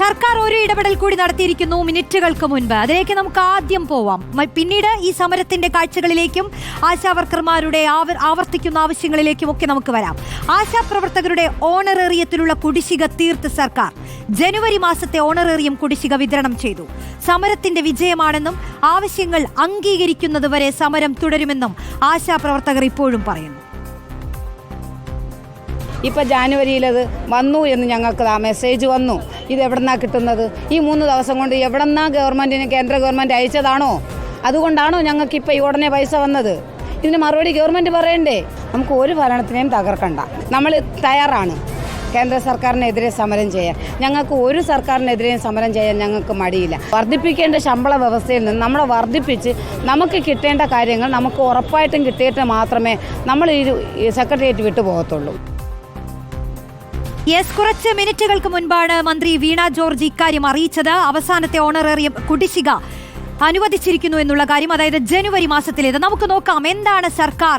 സർക്കാർ ഒരു ഇടപെടൽ കൂടി നടത്തിയിരിക്കുന്നു മിനിറ്റുകൾക്ക് മുൻപ്. അതിലേക്ക് നമുക്ക് ആദ്യം പോവാം. പിന്നീട് ഈ സമരത്തിന്റെ കാഴ്ചകളിലേക്കും ആശാവർക്കർമാരുടെ ആവർ ആവർത്തിക്കുന്ന ആവശ്യങ്ങളിലേക്കും ഒക്കെ നമുക്ക് വരാം. ആശാപ്രവർത്തകരുടെ ഓണറേറിയത്തിലുള്ള കുടിശ്ശിക തീർത്ത് സർക്കാർ ജനുവരി മാസത്തെ ഓണറേറിയം കുടിശ്ശിക വിതരണം ചെയ്തു. സമരത്തിന്റെ വിജയമാണെന്നും ആവശ്യങ്ങൾ അംഗീകരിക്കുന്നതുവരെ സമരം തുടരുമെന്നും ആശാപ്രവർത്തകർ ഇപ്പോഴും പറയുന്നു. ഇപ്പം ജാനുവരിയിലത് വന്നു എന്ന് ഞങ്ങൾക്ക് ആ മെസ്സേജ് വന്നു. ഇത് എവിടെന്നാ കിട്ടുന്നത്? ഈ മൂന്ന് ദിവസം കൊണ്ട് എവിടെന്നാ ഗവൺമെന്റിന് കേന്ദ്ര ഗവൺമെന്റ് അയച്ചതാണോ? അതുകൊണ്ടാണോ ഞങ്ങൾക്ക് ഇപ്പം ഈ ഉടനെ പൈസ വന്നത്? ഇതിന് മറുപടി ഗവൺമെന്റ് പറയണ്ടേ? നമുക്ക് ഒരു ഭരണത്തിനെയും തകർക്കണ്ട. നമ്മൾ തയ്യാറാണ്. കേന്ദ്ര സർക്കാരിനെതിരെ സമരം ചെയ്യാൻ. ഞങ്ങൾക്ക് ഒരു സർക്കാരിനെതിരെയും സമരം ചെയ്യാൻ ഞങ്ങൾക്ക് മടിയില്ല. വർദ്ധിപ്പിക്കേണ്ട ശമ്പള വ്യവസ്ഥയിൽ നിന്ന് നമ്മളെ വർദ്ധിപ്പിച്ച് നമുക്ക് കിട്ടേണ്ട കാര്യങ്ങൾ നമുക്ക് ഉറപ്പായിട്ടും കിട്ടിയിട്ട് മാത്രമേ നമ്മൾ ഈ സെക്രട്ടേറിയറ്റ് വിട്ടു പോകത്തുള്ളൂ. യെസ് കുറച്ച് മിനിറ്റുകൾക്ക് മുൻപാണ് മന്ത്രി വീണ ജോർജ് ഇക്കാര്യം അറിയിച്ചത്. അവസാനത്തെ ഓണറേറിയം കുടിശ്ശിക അനുവദിച്ചിരിക്കുന്നു എന്നുള്ള കാര്യം അതായത് ജനുവരി മാസത്തിലേത്. നമുക്ക് നോക്കാം എന്താണ് സർക്കാർ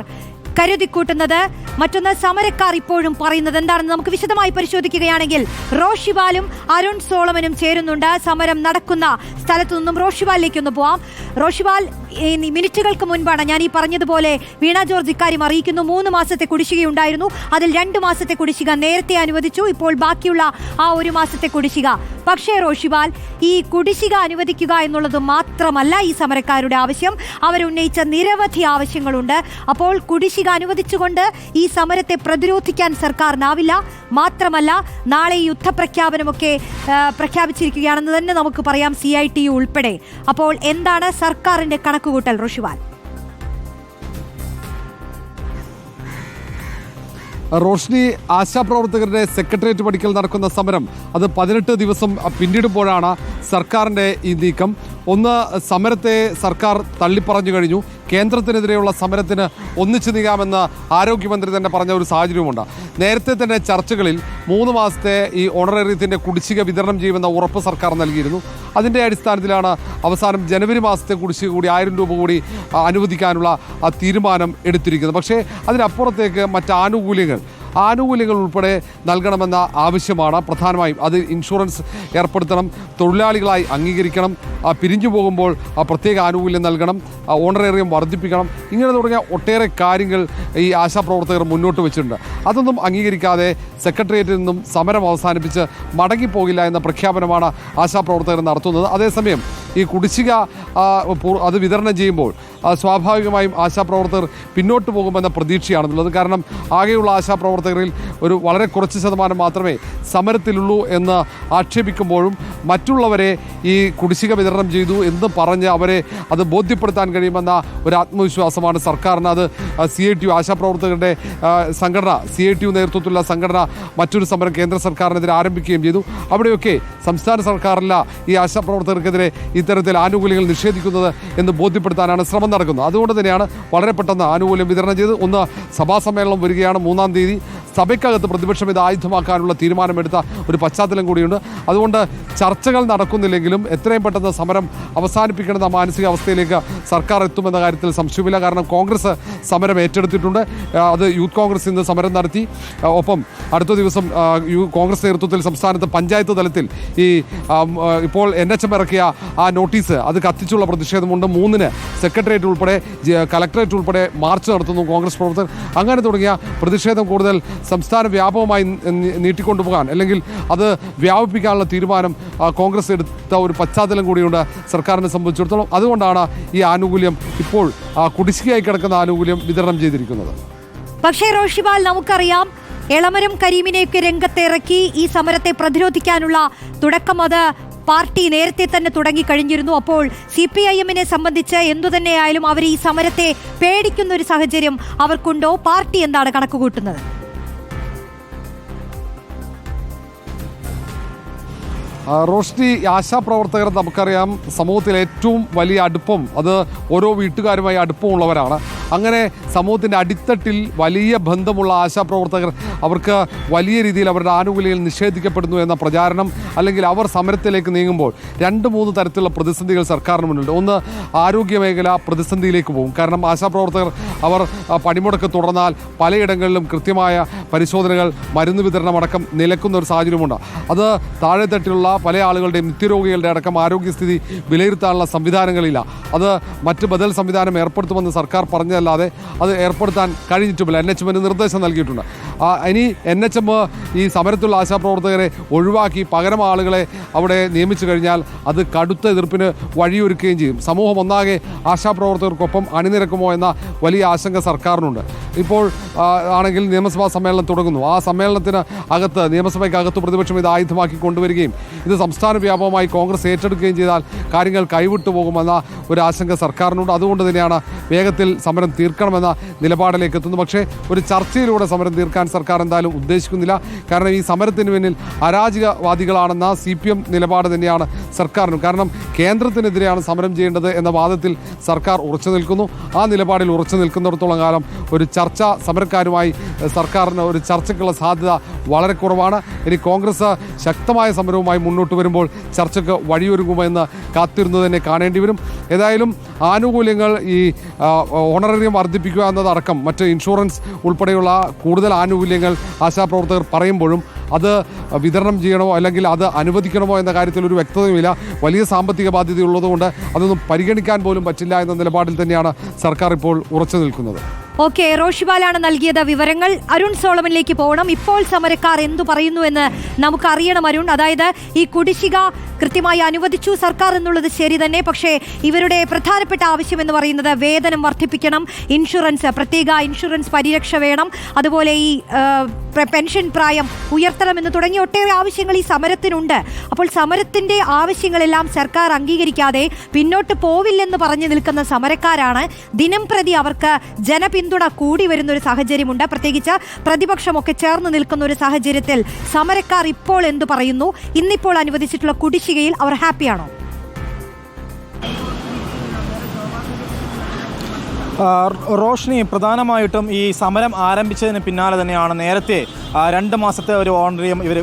കരുതിക്കൂട്ടുന്നത്. മറ്റൊന്ന് സമരക്കാർ ഇപ്പോഴും പറയുന്നത് എന്താണെന്ന് നമുക്ക് വിശദമായി പരിശോധിക്കുകയാണെങ്കിൽ റോഷിബാലും അരുൺ സോളമനും ചേരുന്നുണ്ട്. സമരം നടക്കുന്ന സ്ഥലത്തു നിന്നും റോഷിബാലിലേക്ക് ഒന്ന് പോവാം. റോഷിബാൽ മിനിറ്റുകൾക്ക് മുൻപാണ് ഞാൻ ഈ പറഞ്ഞതുപോലെ വീണ ജോർജ് ഇക്കാര്യം അറിയിക്കുന്നു. മൂന്ന് മാസത്തെ കുടിശ്ശികയുണ്ടായിരുന്നു അതിൽ രണ്ട് മാസത്തെ കുടിശ്ശിക നേരത്തെ അനുവദിച്ചു. ഇപ്പോൾ ബാക്കിയുള്ള ആ ഒരു മാസത്തെ കുടിശ്ശിക. പക്ഷേ റോഷിബാൽ ഈ കുടിശ്ശിക അനുവദിക്കുക എന്നുള്ളത് മാത്രമല്ല ഈ സമരക്കാരുടെ ആവശ്യം. അവരുന്നയിച്ച നിരവധി ആവശ്യങ്ങളുണ്ട്. അപ്പോൾ കുടിശ്ശിക അനുവദിച്ചുകൊണ്ട് ഈ സമരത്തെ പ്രതിരോധിക്കാൻ സർക്കാരിനാവില്ല. മാത്രമല്ല നാളെ യുദ്ധപ്രഖ്യാപനമൊക്കെ പ്രഖ്യാപിച്ചിരിക്കുകയാണെന്ന് തന്നെ നമുക്ക് പറയാം സി ഐ ടി ഉൾപ്പെടെ. അപ്പോൾ എന്താണ് സർക്കാരിന്റെ കണക്കുകൂട്ടൽ ഋഷിവാൽ? റോഷ്നി ആശാപ്രവർത്തകരുടെ സെക്രട്ടേറിയറ്റ് പടിക്കൽ നടക്കുന്ന സമരം അത് പതിനെട്ട് ദിവസം പിന്നിടുമ്പോഴാണ് സർക്കാരിന്റെ ഈ നീക്കം. ഒന്ന് സമരത്തെ സർക്കാർ തള്ളിപ്പറഞ്ഞു കഴിഞ്ഞു. കേന്ദ്രത്തിനെതിരെയുള്ള സമരത്തിന് ഒന്നിച്ചു നീങ്ങാമെന്ന് ആരോഗ്യമന്ത്രി തന്നെ പറഞ്ഞ ഒരു സാഹചര്യമുണ്ട് നേരത്തെ തന്നെ ചർച്ചകളിൽ മൂന്ന് മാസത്തെ ഈ ഓണറേറിയത്തിന്റെ കുടിശ്ശിക വിതരണം ചെയ്യുമെന്ന ഉറപ്പ് സർക്കാർ നൽകിയിരുന്നു. അതിന്റെ അടിസ്ഥാനത്തിലാണ് അവസാനം ജനുവരി മാസത്തെ കുടിശ്ശിക കൂടി ആയിരം രൂപ കൂടി അനുവദിക്കാനുള്ള തീരുമാനം എടുത്തിരിക്കുന്നത്. പക്ഷേ അതിനപ്പുറത്തേക്ക് മറ്റ് ആനുകൂല്യങ്ങൾ ഉൾപ്പെടെ നൽകണമെന്ന ആവശ്യമാണ്. പ്രധാനമായും അത് ഇൻഷുറൻസ് ഏർപ്പെടുത്തണം തൊഴിലാളികളായി അംഗീകരിക്കണം പിരിഞ്ഞു പോകുമ്പോൾ പ്രത്യേക ആനുകൂല്യം നൽകണം ഓണറേറിയം വർദ്ധിപ്പിക്കണം ഇങ്ങനെ തുടങ്ങിയ ഒട്ടേറെ കാര്യങ്ങൾ ഈ ആശാപ്രവർത്തകർ മുന്നോട്ട് വെച്ചിട്ടുണ്ട്. അതൊന്നും അംഗീകരിക്കാതെ സെക്രട്ടേറിയറ്റിൽ നിന്നും സമരം അവസാനിപ്പിച്ച് മടങ്ങിപ്പോകില്ല എന്ന പ്രഖ്യാപനമാണ് ആശാപ്രവർത്തകർ നടത്തുന്നത്. അതേസമയം ഈ കുടിശ്ശിക അത് വിതരണം ചെയ്യുമ്പോൾ സ്വാഭാവികമായും ആശാപ്രവർത്തകർ പിന്നോട്ട് പോകുമെന്ന പ്രതീക്ഷയാണെന്നുള്ളത്. കാരണം ആകെയുള്ള ആശാപ്രവർത്തകരിൽ ഒരു വളരെ കുറച്ച് ശതമാനം മാത്രമേ സമരത്തിലുള്ളൂ എന്ന് ആക്ഷേപിക്കുമ്പോഴും മറ്റുള്ളവരെ ഈ കുടിശ്ശിക വിതരണം ചെയ്തു എന്ന് പറഞ്ഞ് അവരെ അത് ബോധ്യപ്പെടുത്താൻ കഴിയുമെന്ന ഒരു ആത്മവിശ്വാസമാണ് സർക്കാരിന്. അത് സി ഐ ടി യു ആശാപ്രവർത്തകരുടെ സംഘടന സി ഐ ടി യു നേതൃത്വത്തിലുള്ള സംഘടന മറ്റൊരു സമരം കേന്ദ്ര സർക്കാരിനെതിരെ ആരംഭിക്കുകയും ചെയ്തു. അവിടെയൊക്കെ സംസ്ഥാന സർക്കാരല്ല ഈ ആശാപ്രവർത്തകർക്കെതിരെ ഇത്തരത്തിൽ ആനുകൂല്യങ്ങൾ നിഷേധിക്കുന്നത് എന്ന് ബോധ്യപ്പെടുത്താനാണ് ശ്രമം നടക്കുന്നത് അതുകൊണ്ട് തന്നെയാണ് വളരെ പെട്ടെന്ന് ആനുകൂല്യം വിതരണം ചെയ്ത് ഒന്ന് സഭാ സമ്മേളനം വരികയാണ് മൂന്നാം തീയതി. സഭയ്ക്കകത്ത് പ്രതിപക്ഷം ഇത് ആയുധമാക്കാനുള്ള തീരുമാനമെടുത്ത ഒരു പശ്ചാത്തലം കൂടിയുണ്ട്. അതുകൊണ്ട് ചർച്ചകൾ നടക്കുന്നില്ലെങ്കിലും എത്രയും പെട്ടെന്ന് സമരം അവസാനിപ്പിക്കണമെന്ന മാനസികാവസ്ഥയിലേക്ക് സർക്കാർ എത്തുമെന്ന കാര്യത്തിൽ സംശയമില്ല കാരണം കോൺഗ്രസ് സമരം ഏറ്റെടുത്തിട്ടുണ്ട്. അത് യൂത്ത് കോൺഗ്രസ് ഇന്ന് സമരം നടത്തി. ഒപ്പം അടുത്ത ദിവസം കോൺഗ്രസ് നേതൃത്വത്തിൽ സംസ്ഥാനത്ത് പഞ്ചായത്ത് തലത്തിൽ ഈ ഇപ്പോൾ എൻ എച്ച് എം ഇറക്കിയ ആ നോട്ടീസ് അത് കത്തിച്ചുള്ള പ്രതിഷേധമുണ്ട്. മൂന്നിന് സെക്രട്ടേറിയറ്റ് ഉൾപ്പെടെ ജ- കലക്ടറേറ്റ് ഉൾപ്പെടെ മാർച്ച് നടത്തുന്നു കോൺഗ്രസ് പ്രവർത്തകർ. അങ്ങനെ തുടങ്ങിയ പ്രതിഷേധം കൂടുതൽ സംസ്ഥാന വ്യാപകമായി നീട്ടിക്കൊണ്ടുപോകാൻ അല്ലെങ്കിൽ അത് വ്യാപിപ്പിക്കാനുള്ള തീരുമാനം കോൺഗ്രസ് എടുത്ത ഒരു പശ്ചാത്തലം കൂടിയുണ്ട് സർക്കാരിനെ സംബന്ധിച്ചിടത്തോളം. അതുകൊണ്ടാണ് ഈ ആനുകൂല്യം ഇപ്പോൾ കുടിശ്ശികയായി കിടക്കുന്ന ആനുകൂല്യം വിതരണം ചെയ്തിരിക്കുന്നത്. പക്ഷേ റോഷിബാൽ നമുക്കറിയാം എളമരം കരീമിനെയൊക്കെ രംഗത്തിറക്കി ഈ സമരത്തെ പ്രതിരോധിക്കാനുള്ള തുടക്കം അത് പാർട്ടി നേരത്തെ തന്നെ തുടങ്ങിക്കഴിഞ്ഞിരുന്നു. അപ്പോൾ സി പി ഐ എമ്മിനെ സംബന്ധിച്ച് എന്തുതന്നെയായാലും അവർ ഈ സമരത്തെ പേടിക്കുന്ന ഒരു സാഹചര്യം അവർക്കുണ്ടോ? പാർട്ടി എന്താണ് കണക്കുകൂട്ടുന്നത്? റോഷ്നി ആശാപ്രവർത്തകർ നമുക്കറിയാം സമൂഹത്തിൽ ഏറ്റവും വലിയ അടുപ്പം അത് ഓരോ വീട്ടുകാരുമായി അടുപ്പമുള്ളവരാണ്. അങ്ങനെ സമൂഹത്തിന്റെ അടിത്തട്ടിൽ വലിയ ബന്ധമുള്ള ആശാപ്രവർത്തകർ അവർക്ക് വലിയ രീതിയിൽ അവരുടെ ആനുകൂല്യങ്ങൾ നിഷേധിക്കപ്പെടുന്നു എന്ന പ്രചാരണം അല്ലെങ്കിൽ അവർ സമരത്തിലേക്ക് നീങ്ങുമ്പോൾ രണ്ട് മൂന്ന് തരത്തിലുള്ള പ്രതിസന്ധികൾ സർക്കാരിന് മുന്നിലുണ്ട്. ഒന്ന് ആരോഗ്യ മേഖല പ്രതിസന്ധിയിലേക്ക് പോകും. കാരണം ആശാപ്രവർത്തകർ അവർ പണിമുടക്ക് തുടർന്നാൽ പലയിടങ്ങളിലും കൃത്യമായ പരിശോധനകൾ മരുന്ന് വിതരണം അടക്കം നിലക്കുന്ന ഒരു സാഹചര്യമുണ്ട്. അത് താഴെത്തട്ടിലുള്ള പല ആളുകളുടെയും നിത്യരോഗികളുടെ അടക്കം ആരോഗ്യസ്ഥിതി വിലയിരുത്താനുള്ള സംവിധാനങ്ങളില്ല. അത് മറ്റ് ബദൽ സംവിധാനം ഏർപ്പെടുത്തുമെന്ന് സർക്കാർ പറഞ്ഞതല്ലാതെ അത് ഏർപ്പെടുത്താൻ കഴിഞ്ഞിട്ടുമില്ല. എൻ എച്ച് എമ്മിന് നിർദ്ദേശം നൽകിയിട്ടുണ്ട്. ഇനി എൻ എച്ച് എം ഈ സമരത്തുള്ള ആശാപ്രവർത്തകരെ ഒഴിവാക്കി പകരം ആളുകളെ അവിടെ നിയമിച്ചു കഴിഞ്ഞാൽ അത് കടുത്ത എതിർപ്പിന് വഴിയൊരുക്കുകയും ചെയ്യും. സമൂഹം ഒന്നാകെ ആശാപ്രവർത്തകർക്കൊപ്പം അണിനിരക്കുമോ എന്ന വലിയ ആശങ്ക സർക്കാരിനുണ്ട്. ഇപ്പോൾ ആണെങ്കിൽ നിയമസഭാ സമ്മേളനം തുടങ്ങുന്നു. ആ സമ്മേളനത്തിന് അകത്ത് നിയമസഭയ്ക്ക് അകത്ത് പ്രതിപക്ഷം ഇത് ആയുധമാക്കി കൊണ്ടുവരികയും ഇത് സംസ്ഥാന വ്യാപകമായി കോൺഗ്രസ് ഏറ്റെടുക്കുകയും ചെയ്താൽ കാര്യങ്ങൾ കൈവിട്ടു പോകുമെന്ന ഒരു ആശങ്ക സർക്കാരിനുണ്ട്. അതുകൊണ്ട് തന്നെയാണ് വേഗത്തിൽ സമരം തീർക്കണമെന്ന നിലപാടിലേക്ക് എത്തുന്നു. പക്ഷേ ഒരു ചർച്ചയിലൂടെ സമരം തീർക്കാൻ സർക്കാർ എന്തായാലും ഉദ്ദേശിക്കുന്നില്ല. കാരണം ഈ സമരത്തിന് പിന്നിൽ അരാജകവാദികളാണെന്ന സി പി എം നിലപാട് തന്നെയാണ് സർക്കാരിനും. കാരണം കേന്ദ്രത്തിനെതിരെയാണ് സമരം ചെയ്യേണ്ടത് എന്ന വാദത്തിൽ സർക്കാർ ഉറച്ചു നിൽക്കുന്നു. ആ നിലപാടിൽ ഉറച്ചു നിൽക്കുന്നിടത്തോളം കാലം ഒരു ചർച്ച സമരക്കാരുമായി സർക്കാരിന് ഒരു ചർച്ചയ്ക്കുള്ള സാധ്യത വളരെ കുറവാണ്. ഇനി കോൺഗ്രസ് ശക്തമായ സമരവുമായി മുന്നോട്ട് വരുമ്പോൾ ചർച്ചയ്ക്ക് വഴിയൊരുങ്ങുമെന്ന് കാത്തിരുന്നു തന്നെ കാണേണ്ടി വരും. ഏതായാലും ആനുകൂല്യങ്ങൾ ഈ ആ, ഓണറേറിയം വർദ്ധിപ്പിക്കുക എന്നതടക്കം മറ്റ് ഇൻഷുറൻസ് ഉൾപ്പെടെയുള്ള കൂടുതൽ ആനുകൂല്യങ്ങൾ ആശാപ്രവർത്തകർ പറയുമ്പോഴും അത് വിതരണം ചെയ്യണമോ അല്ലെങ്കിൽ അത് അനുവദിക്കണമോ എന്ന കാര്യത്തിൽ ഒരു വ്യക്തതയുമില്ല. വലിയ സാമ്പത്തിക ബാധ്യതയുള്ളതുകൊണ്ട് അതൊന്നും പരിഗണിക്കാൻ പോലും പറ്റില്ല എന്ന നിലപാടിൽ തന്നെയാണ് സർക്കാർ ഇപ്പോൾ ഉറച്ചു നിൽക്കുന്നത്. ഓക്കെ റോഷിബാലാണ് നൽകിയത് വിവരങ്ങൾ. അരുൺ സോളമനിലേക്ക് പോകണം. ഇപ്പോൾ സമരക്കാർ എന്തു പറയുന്നു എന്ന് നമുക്ക് അറിയണം അരുൺ. അതായത് ഈ കുടിശ്ശിക കൃത്യമായി അനുവദിച്ചു സർക്കാർ എന്നുള്ളത് ശരി തന്നെ. പക്ഷേ ഇവരുടെ പ്രധാനപ്പെട്ട ആവശ്യം എന്ന് പറയുന്നത് വേതനം വർദ്ധിപ്പിക്കണം ഇൻഷുറൻസ് പ്രത്യേക ഇൻഷുറൻസ് പരിരക്ഷ വേണം. അതുപോലെ ഈ പെൻഷൻ പ്രായം ഉയർത്തണമെന്ന് തുടങ്ങിയ ഒട്ടേറെ ആവശ്യങ്ങൾ ഈ സമരത്തിനുണ്ട്. അപ്പോൾ സമരത്തിന്റെ ആവശ്യങ്ങളെല്ലാം സർക്കാർ അംഗീകരിക്കാതെ പിന്നോട്ട് പോവില്ലെന്ന് പറഞ്ഞു നിൽക്കുന്ന സമരക്കാരാണ്. ദിനം പ്രതി അവർക്ക് ജനപിന്തുണ കൂടി വരുന്ന ഒരു സാഹചര്യമുണ്ട്. പ്രത്യേകിച്ച് പ്രതിപക്ഷമൊക്കെ ചേർന്ന് നിൽക്കുന്ന ഒരു സാഹചര്യത്തിൽ സമരക്കാർ ഇപ്പോൾ എന്തു പറയുന്നു? ഇന്നിപ്പോൾ അനുവദിച്ചിട്ടുള്ള കുടിശ്ശികയിൽ അവർ ഹാപ്പിയാണോ? റോഷ്നി പ്രധാനമായിട്ടും ഈ സമരം ആരംഭിച്ചതിന് പിന്നാലെ തന്നെയാണ് നേരത്തെ രണ്ട് മാസത്തെ ഒരു ഓണറിയം ഇവർ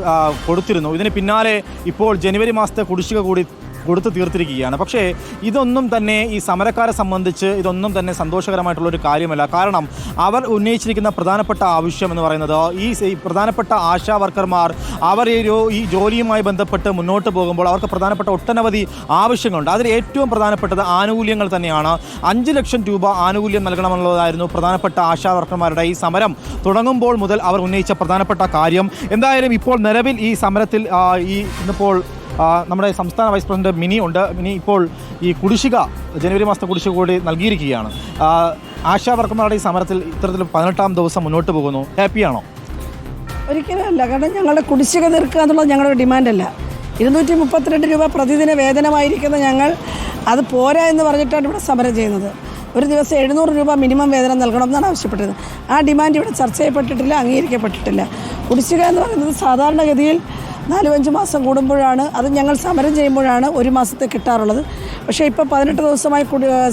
കൊടുത്തിരുന്നു. ഇതിന് പിന്നാലെ ഇപ്പോൾ ജനുവരി മാസത്തെ കുടിശ്ശിക കൂടി കൊടുത്തു തീർത്തിരിക്കുകയാണ്. പക്ഷേ ഇതൊന്നും തന്നെ ഈ സമരക്കാരെ സംബന്ധിച്ച് ഇതൊന്നും തന്നെ സന്തോഷകരമായിട്ടുള്ള ഒരു കാര്യമല്ല. കാരണം അവർ ഉന്നയിച്ചിരിക്കുന്ന പ്രധാനപ്പെട്ട ആവശ്യം എന്ന് പറയുന്നത് ഈ പ്രധാനപ്പെട്ട ആശാ വർക്കർമാർ അവർ ഈ ഒരു- ഈ ജോലിയുമായി ബന്ധപ്പെട്ട് മുന്നോട്ട് പോകുമ്പോൾ അവർക്ക് പ്രധാനപ്പെട്ട ഒട്ടനവധി ആവശ്യങ്ങളുണ്ട്. അതിൽ ഏറ്റവും പ്രധാനപ്പെട്ടത് ആനുകൂല്യങ്ങൾ തന്നെയാണ്. അഞ്ച് ലക്ഷം രൂപ ആനുകൂല്യം നൽകണമെന്നുള്ളതായിരുന്നു പ്രധാനപ്പെട്ട ആശാ വർക്കർമാരുടെ ഈ സമരം. തുടങ്ങുമ്പോൾ മുതൽ അവർ ഉന്നയിച്ച പ്രധാനപ്പെട്ട കാര്യം. എന്തായാലും ഇപ്പോൾ നിലവിൽ ഈ സമരത്തിൽ ഈ ഇന്നിപ്പോൾ നമ്മുടെ സംസ്ഥാന വൈസ് പ്രസിഡന്റ് മിനി ഉണ്ട്. മിനി ഇപ്പോൾ ഈ കുടിശ്ശിക ജനുവരി മാസത്തെ കുടിശ്ശിക കൂടി നൽകിയിരിക്കുകയാണ്. ആ, ആശാ വർക്കർമാരുടെ ഈ സമരത്തിൽ ഇത്തരത്തിൽ പതിനെട്ടാം ദിവസം മുന്നോട്ട് പോകുന്നു. ഹാപ്പിയാണോ? ഒരിക്കലും അല്ല കാരണം ഞങ്ങളുടെ കുടിശ്ശിക തീർക്കുക എന്നുള്ളത് ഞങ്ങളുടെ ഡിമാൻഡല്ല. ഇരുന്നൂറ്റി മുപ്പത്തിരണ്ട് രൂപ പ്രതിദിന വേതനമായിരിക്കുന്ന ഞങ്ങൾ അത് പോരാ എന്ന് പറഞ്ഞിട്ടാണ് ഇവിടെ സമരം ചെയ്യുന്നത്. ഒരു ദിവസം എഴുന്നൂറ് രൂപ മിനിമം വേതനം നൽകണം എന്നാണ് ആവശ്യപ്പെട്ടത്. ആ ഡിമാൻഡ് ഇവിടെ ചർച്ച ചെയ്യപ്പെട്ടിട്ടില്ല അംഗീകരിക്കപ്പെട്ടിട്ടില്ല. കുടിശ്ശിക എന്ന് പറയുന്നത് സാധാരണഗതിയിൽ നാലും അഞ്ച് മാസം കൂടുമ്പോഴാണ് അത് ഞങ്ങൾ സമരം ചെയ്യുമ്പോഴാണ് ഒരു മാസത്തെ കിട്ടാറുള്ളത്. പക്ഷേ ഇപ്പോൾ പതിനെട്ട് ദിവസമായി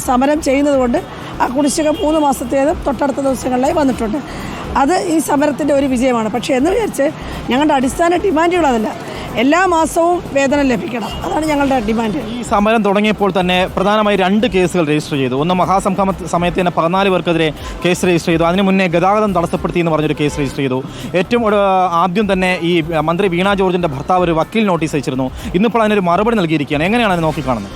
സമരം ചെയ്യുന്നത് കൊണ്ട് ആ കുടിശ്ശിക മൂന്ന് മാസത്തേത് തൊട്ടടുത്ത ദിവസങ്ങളിലായി വന്നിട്ടുണ്ട്. അത് ഈ സമരത്തിന്റെ ഒരു വിജയമാണ്. പക്ഷേ എന്ന് വിചാരിച്ച് ഞങ്ങളുടെ അടിസ്ഥാന ഡിമാൻഡുകൾ അതല്ല എല്ലാ മാസവും വേതനം ലഭിക്കണം. അതാണ് ഞങ്ങളുടെ ഡിമാൻഡ്. ഈ സമരം തുടങ്ങിയപ്പോൾ തന്നെ പ്രധാനമായി രണ്ട് കേസുകൾ രജിസ്റ്റർ ചെയ്തു. ഒന്ന് മഹാസംഗമ സമയത്ത് തന്നെ പതിനാല് പേർക്കെതിരെ കേസ് രജിസ്റ്റർ ചെയ്തു. അതിന് മുന്നേ ഗതാഗതം തടസ്സപ്പെടുത്തി എന്ന് പറഞ്ഞൊരു കേസ് രജിസ്റ്റർ ചെയ്തു. ഏറ്റവും ആദ്യം തന്നെ ഈ മന്ത്രി വീണ ജോർജിന്റെ ഭർത്താവ് ഒരു വക്കീൽ നോട്ടീസ് അയച്ചിരുന്നു. ഇന്നിപ്പോൾ അതിനൊരു മറുപടി നൽകിയിരിക്കുകയാണ്. എങ്ങനെയാണ് അത് നോക്കിക്കാണുന്നത്?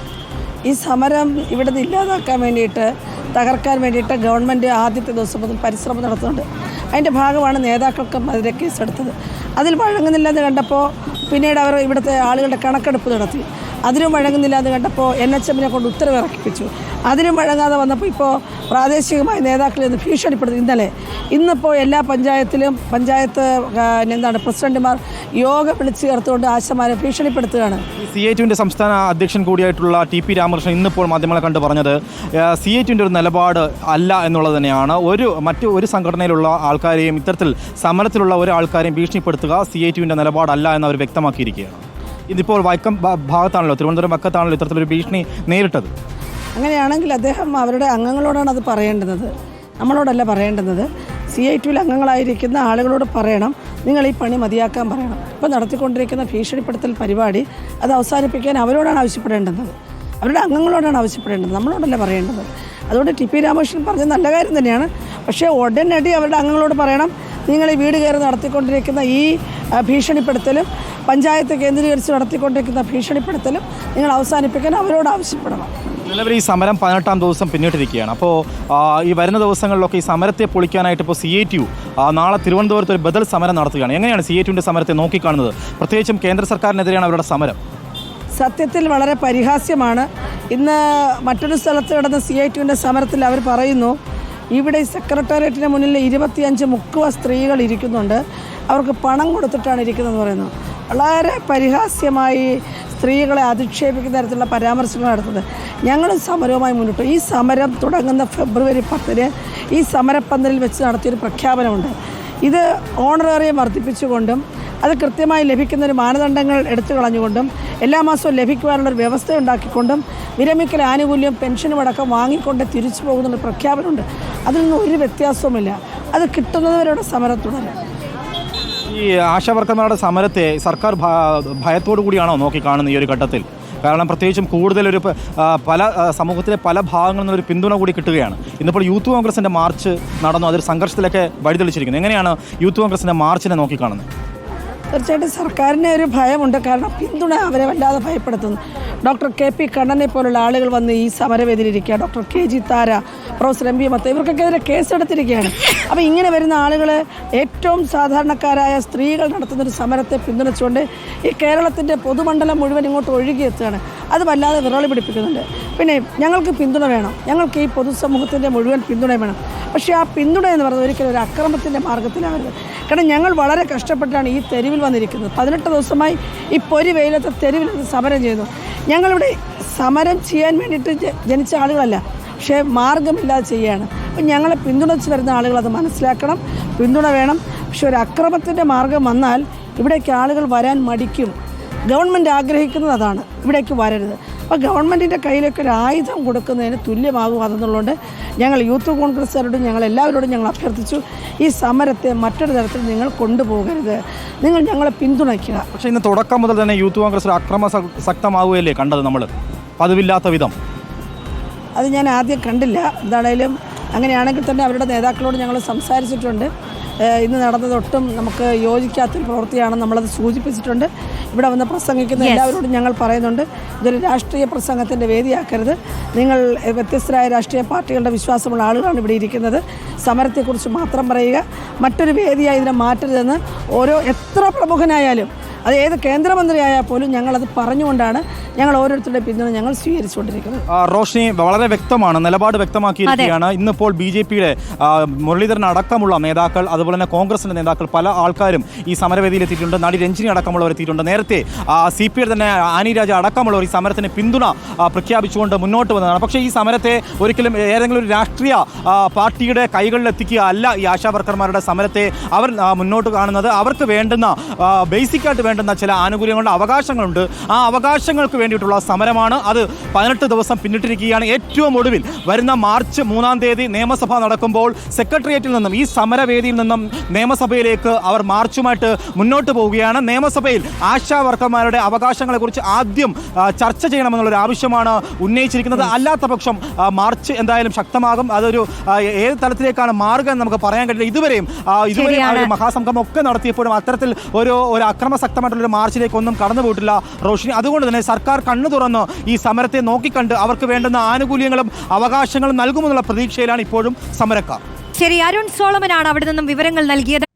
ഈ സമരം ഇവിടെ നിന്ന് ഇല്ലാതാക്കാൻ വേണ്ടിയിട്ട് തകർക്കാൻ വേണ്ടിയിട്ട് ഗവൺമെന്റ് ആദ്യത്തെ ദിവസം മുതൽ പരിശ്രമം നടത്തുന്നുണ്ട്. അതിന്റെ ഭാഗമാണ് നേതാക്കൾക്കും അതിന്റെ കേസെടുത്തത്. അതിൽ വഴങ്ങുന്നില്ലെന്ന് കണ്ടപ്പോൾ പിന്നീട് അവർ ഇവിടുത്തെ ആളുകളുടെ കണക്കെടുപ്പ് നടത്തി. അതിനും വഴങ്ങുന്നില്ല എന്ന് കണ്ടപ്പോൾ എൻ എച്ച് എമ്മിനെ കൊണ്ട് ഉത്തരവിറക്കിപ്പിച്ചു അതിനും വഴങ്ങാതെ വന്നപ്പോൾ ഇപ്പോൾ പ്രാദേശികമായ നേതാക്കളിൽ നിന്ന് ഭീഷണിപ്പെടുത്തി ഇന്നലെ. ഇന്നിപ്പോൾ എല്ലാ പഞ്ചായത്തിലും പഞ്ചായത്ത് എന്താണ് പ്രസിഡന്റുമാർ യോഗം വിളിച്ചു ചേർത്തുകൊണ്ട് ആശമാരെ ഭീഷണിപ്പെടുത്തുകയാണ്. സി എ ടുവിന്റെ സംസ്ഥാന അധ്യക്ഷൻ കൂടിയായിട്ടുള്ള ടി പി രാമകൃഷ്ണൻ ഇന്നിപ്പോൾ മാധ്യമങ്ങളെ കണ്ട് പറഞ്ഞത് സി എ ടുവിന്റെ ഒരു നിലപാട് അല്ല എന്നുള്ളത് തന്നെയാണ്. ഒരു മറ്റു ഒരു സംഘടനയിലുള്ള ആൾക്കാരെയും ഇത്തരത്തിൽ സമരത്തിലുള്ള ഒരു ആൾക്കാരെയും ഭീഷണിപ്പെടുത്തുക സി എ ടിവിന്റെ നിലപാടല്ല എന്ന് അവർ വ്യക്തമാക്കിയിരിക്കുകയാണ്. ഇതിപ്പോൾ വൈക്കം ഭാഗത്താണല്ലോ തിരുവനന്തപുരം വക്കത്താണല്ലോ ഇത്തരത്തിലൊരു ഭീഷണി നേരിട്ടത്. അങ്ങനെയാണെങ്കിൽ അദ്ദേഹം അവരുടെ അംഗങ്ങളോടാണ് അത് പറയേണ്ടത് നമ്മളോടല്ല പറയേണ്ടുന്നത്. സി ഐ ടിയിൽ അംഗങ്ങളായിരിക്കുന്ന ആളുകളോട് പറയണം. നിങ്ങൾ ഈ പണി മതിയാക്കാൻ പറയണം. ഇപ്പോൾ നടത്തിക്കൊണ്ടിരിക്കുന്ന ഭീഷണിപ്പെടുത്തൽ പരിപാടി അത് അവസാനിപ്പിക്കാൻ അവരോടാണ് ആവശ്യപ്പെടേണ്ടത്. അവരുടെ അംഗങ്ങളോടാണ് ആവശ്യപ്പെടേണ്ടത്. നമ്മളോടല്ല പറയേണ്ടത്. അതുകൊണ്ട് ടി പി രാമകൃഷ്ണൻ പറഞ്ഞ നല്ല കാര്യം തന്നെയാണ്. പക്ഷേ ഉടനടി അവരുടെ അംഗങ്ങളോട് പറയണം നിങ്ങൾ ഈ വീട് കയറി നടത്തിക്കൊണ്ടിരിക്കുന്ന ഈ ഭീഷണിപ്പെടുത്തലും പഞ്ചായത്ത് കേന്ദ്രീകരിച്ച് നടത്തിക്കൊണ്ടിരിക്കുന്ന ഭീഷണിപ്പെടുത്തലും നിങ്ങൾ അവസാനിപ്പിക്കാൻ അവരോട് ആവശ്യപ്പെടണം. നിലവിൽ ഈ സമരം പതിനെട്ടാം ദിവസം പിന്നിട്ടിരിക്കുകയാണ്. അപ്പോൾ ഈ വരുന്ന ദിവസങ്ങളിലൊക്കെ ഈ സമരത്തെ പൊളിക്കാനായിട്ട് ഇപ്പോൾ സി എ ടി യു നാളെ തിരുവനന്തപുരത്ത് ഒരു ബദൽ സമരം നടത്തുകയാണ്. എങ്ങനെയാണ് സി എ ടിയുടെ സമരത്തെ നോക്കിക്കാണുന്നത്? പ്രത്യേകിച്ചും കേന്ദ്ര സർക്കാരിനെതിരെയാണ് അവരുടെ സമരം. സത്യത്തിൽ വളരെ പരിഹാസ്യമാണ്. ഇന്ന് മറ്റൊരു സ്ഥലത്ത് കിടന്ന സി ഐ ടുവിന്റെ സമരത്തിൽ അവർ പറയുന്നു ഇവിടെ സെക്രട്ടേറിയറ്റിന് മുന്നിൽ ഇരുപത്തിയഞ്ച് മുക്കുവ സ്ത്രീകൾ ഇരിക്കുന്നുണ്ട്. അവർക്ക് പണം കൊടുത്തിട്ടാണ് ഇരിക്കുന്നതെന്ന് പറയുന്നു. വളരെ പരിഹാസ്യമായി സ്ത്രീകളെ അധിക്ഷേപിക്കുന്ന തരത്തിലുള്ള പരാമർശങ്ങൾ നടത്തുന്നത്. ഞങ്ങളും സമരവുമായി മുന്നിട്ടു. ഈ സമരം തുടങ്ങുന്ന ഫെബ്രുവരി പത്തിന് ഈ സമരപ്പന്തലിൽ വെച്ച് നടത്തിയൊരു പ്രഖ്യാപനമുണ്ട്. ഇത് ഓണറേറിയം വർദ്ധിപ്പിച്ചുകൊണ്ടും അത് കൃത്യമായി ലഭിക്കുന്ന ഒരു മാനദണ്ഡങ്ങൾ എടുത്തു കളഞ്ഞുകൊണ്ടും എല്ലാ മാസവും ലഭിക്കുവാനുള്ള ഒരു വ്യവസ്ഥ ഉണ്ടാക്കിക്കൊണ്ടും വിരമിക്കൽ ആനുകൂല്യം പെൻഷനും അടക്കം വാങ്ങിക്കൊണ്ട് തിരിച്ചു പോകുന്ന ഒരു പ്രഖ്യാപനമുണ്ട്. അതിൽ നിന്ന് ഒരു വ്യത്യാസവുമില്ല. അത് കിട്ടുന്നവരുടെ സമരം തുടരും. ഈ ആശാവർക്കർമാരുടെ സമരത്തെ സർക്കാർ ഭയത്തോടു കൂടിയാണോ നോക്കിക്കാണുന്നത് ഈ ഒരു ഘട്ടത്തിൽ? കാരണം പ്രത്യേകിച്ചും കൂടുതലൊരു ഒരു പല സമൂഹത്തിലെ പല ഭാഗങ്ങളിൽ നിന്നൊരു പിന്തുണ കൂടി കിട്ടുകയാണ്. ഇന്നിപ്പോൾ യൂത്ത് കോൺഗ്രസിന്റെ മാർച്ച് നടന്നു അതൊരു സംഘർഷത്തിലൊക്കെ വഴിതെളിച്ചിരിക്കുന്നു. എങ്ങനെയാണ് യൂത്ത് കോൺഗ്രസിന്റെ മാർച്ചിനെ നോക്കിക്കാണുന്നത്? തീർച്ചയായിട്ടും സർക്കാരിന് ഒരു ഭയമുണ്ട്. കാരണം പിന്തുണ അവരെ വല്ലാതെ ഭയപ്പെടുത്തുന്നു. ഡോക്ടർ കെ പി കണ്ണനെ പോലുള്ള ആളുകൾ വന്ന് ഈ സമരവേദിയിലിരിക്കുക. Doctor K G Thara professor M P മത്ത ഇവർക്കൊക്കെതിരെ കേസെടുത്തിരിക്കുകയാണ്. അപ്പോൾ ഇങ്ങനെ വരുന്ന ആളുകൾ ഏറ്റവും സാധാരണക്കാരായ സ്ത്രീകൾ നടത്തുന്ന ഒരു സമരത്തെ പിന്തുണച്ചുകൊണ്ട് ഈ കേരളത്തിന്റെ പൊതുമണ്ഡലം മുഴുവൻ ഇങ്ങോട്ട് ഒഴുകിയെത്തുകയാണ് അത് വല്ലാതെ വിറളി പിടിപ്പിക്കുന്നുണ്ട്. പിന്നെ ഞങ്ങൾക്ക് പിന്തുണ വേണം. ഞങ്ങൾക്ക് ഈ പൊതുസമൂഹത്തിന്റെ മുഴുവൻ പിന്തുണ വേണം. പക്ഷേ ആ പിന്തുണ എന്ന് പറയുന്നത് ഒരിക്കലും ഒരു അക്രമത്തിന്റെ മാർഗത്തിലാവരുത്. കാരണം ഞങ്ങൾ വളരെ കഷ്ടപ്പെട്ടാണ് ഈ തെരുവിൽ വന്നിരിക്കുന്നത് പതിനെട്ട് ദിവസമായി ഈ പൊരി വെയിലത്തെ തെരുവിൽ സമരം ചെയ്തു ഞങ്ങളിവിടെ സമരം ചെയ്യാൻ വേണ്ടിയിട്ട് ജനിച്ച ആളുകളല്ല. പക്ഷേ മാർഗമില്ലാതെ ചെയ്യുകയാണ്. അപ്പം ഞങ്ങളെ പിന്തുണച്ച് വരുന്ന ആളുകൾ അത് മനസ്സിലാക്കണം. പിന്തുണ വേണം. പക്ഷെ ഒരു അക്രമത്തിന്റെ മാർഗം വന്നാൽ ഇവിടേക്ക് ആളുകൾ വരാൻ മടിക്കും. ഗവൺമെന്റ് ആഗ്രഹിക്കുന്നത് അതാണ്. ഇവിടേക്ക് വരരുത്. അപ്പോൾ ഗവൺമെന്റിന്റെ കയ്യിലൊക്കെ ഒരു ആയുധം കൊടുക്കുന്നതിന് തുല്യമാകും അതെന്നുള്ളതുകൊണ്ട് ഞങ്ങൾ യൂത്ത് കോൺഗ്രസ്സുകാരോടും ഞങ്ങൾ എല്ലാവരോടും ഞങ്ങൾ അഭ്യർത്ഥിച്ചു ഈ സമരത്തെ മറ്റൊരു തരത്തിൽ നിങ്ങൾ കൊണ്ടുപോകരുത്. നിങ്ങൾ ഞങ്ങളെ പിന്തുണയ്ക്കുക. പക്ഷേ ഇന്ന് തുടക്കം മുതൽ തന്നെ യൂത്ത് കോൺഗ്രസ് അക്രമ ശക്തമാവുകയല്ലേ കണ്ടത് നമ്മൾ പതിവില്ലാത്ത വിധം. അത് ഞാൻ ആദ്യം കണ്ടില്ല. എന്താണേലും അങ്ങനെയാണെങ്കിൽ തന്നെ അവരുടെ നേതാക്കളോട് ഞങ്ങൾ സംസാരിച്ചിട്ടുണ്ട്. ഇന്ന് നടന്നതൊട്ടും നമുക്ക് യോജിക്കാത്തൊരു പ്രവൃത്തിയാണെന്ന് നമ്മളത് സൂചിപ്പിച്ചിട്ടുണ്ട്. ഇവിടെ വന്ന് പ്രസംഗിക്കുന്ന എല്ലാവരോടും ഞങ്ങൾ പറയുന്നുണ്ട്. ഇതൊരു രാഷ്ട്രീയ പ്രസംഗത്തിന്റെ വേദിയാക്കരുത്. നിങ്ങൾ വ്യത്യസ്തരായ രാഷ്ട്രീയ പാർട്ടികളുടെ വിശ്വാസമുള്ള ആളുകളാണ് ഇവിടെ ഇരിക്കുന്നത്. സമരത്തെക്കുറിച്ച് മാത്രം പറയുക. മറ്റൊരു വേദിയായി ഇതിനെ മാറ്റരുതെന്ന് ഓരോ എത്ര പ്രമുഖനായാലും അത് ഏത് കേന്ദ്രമന്ത്രിയായാൽ പോലും ഞങ്ങളത് പറഞ്ഞുകൊണ്ടാണ് ഞങ്ങൾ ഓരോരുത്തരുടെ പിന്തുണ ഞങ്ങൾ സ്വീകരിച്ചുകൊണ്ടിരിക്കുന്നത് റോഷ്നി വളരെ വ്യക്തമാണ് നിലപാട് വ്യക്തമാക്കിയിരിക്കുകയാണ്. ഇന്നിപ്പോൾ ബി ജെ പിയുടെ മുരളീധരൻ അടക്കമുള്ള നേതാക്കൾ അതുപോലെ തന്നെ കോൺഗ്രസിന്റെ നേതാക്കൾ പല ആൾക്കാരും ഈ സമരവേദിയിൽ എത്തിയിട്ടുണ്ട്. നടി രഞ്ജിനി അടക്കമുള്ളവർ എത്തിയിട്ടുണ്ട്. നേരത്തെ സി പി ഐ തന്നെ ആനി രാജ അടക്കമുള്ളവർ ഈ സമരത്തിന് പിന്തുണ പ്രഖ്യാപിച്ചുകൊണ്ട് മുന്നോട്ട് വന്നതാണ്. പക്ഷേ ഈ സമരത്തെ ഒരിക്കലും ഏതെങ്കിലും ഒരു രാഷ്ട്രീയ പാർട്ടിയുടെ കൈകളിൽ എത്തിക്കുക അല്ല ഈ ആശാ വർക്കർമാരുടെ സമരത്തെ അവർ മുന്നോട്ട് കാണുന്നത്. അവർക്ക് വേണ്ടുന്ന ബേസിക്കായിട്ട് വേണ്ടുന്ന ചില ആനുകൂല്യങ്ങളുടെ അവകാശങ്ങളുണ്ട്. ആ അവകാശങ്ങൾക്ക് വേണ്ടിയിട്ടുള്ള സമരമാണ്. അത് പതിനെട്ട് ദിവസം പിന്നിട്ടിരിക്കുകയാണ്. ഏറ്റവും ഒടുവിൽ വരുന്ന മാർച്ച് മൂന്നാം തീയതി നിയമസഭ നടക്കുമ്പോൾ സെക്രട്ടേറിയറ്റിൽ നിന്നും ഈ സമരവേദിയിൽ നിന്നും നിയമസഭയിലേക്ക് അവർ മാർച്ചുമായിട്ട് മുന്നോട്ട് പോവുകയാണ്. നിയമസഭയിൽ ആശാ വർക്കർമാരുടെ അവകാശങ്ങളെക്കുറിച്ച് ആദ്യം ചർച്ച ചെയ്യണമെന്നുള്ളൊരു ആവശ്യമാണ് ഉന്നയിച്ചിരിക്കുന്നത്. അല്ലാത്ത പക്ഷം മാർച്ച് എന്തായാലും ശക്തമാകും. അതൊരു ഏത് തലത്തിലേക്കാണ് മാറുക എന്ന് നമുക്ക് പറയാൻ കഴിയില്ല. ഇതുവരെയും ഇതുവരെയും മഹാസംഘം ഒക്കെ നടത്തിയപ്പോഴും അത്തരത്തിൽ ഒരു ഒരു അക്രമശക്തമായിട്ടുള്ള ഒരു മാർച്ചിലേക്ക് ഒന്നും കടന്നു പോയിട്ടില്ല റോഷിനി. അതുകൊണ്ട് തന്നെ സർക്കാർ കണ്ണു തുറന്ന് ഈ സമരത്തെ നോക്കിക്കണ്ട് അവർക്ക് വേണ്ടുന്ന ആനുകൂല്യങ്ങളും അവകാശങ്ങളും നൽകുമെന്നുള്ള പ്രതീക്ഷയിലാണ് ഇപ്പോഴും സമരക്കാർ. ശരി അരുൺ സോളമനാണ് അവിടെ നിന്നും വിവരങ്ങൾ നൽകിയത്.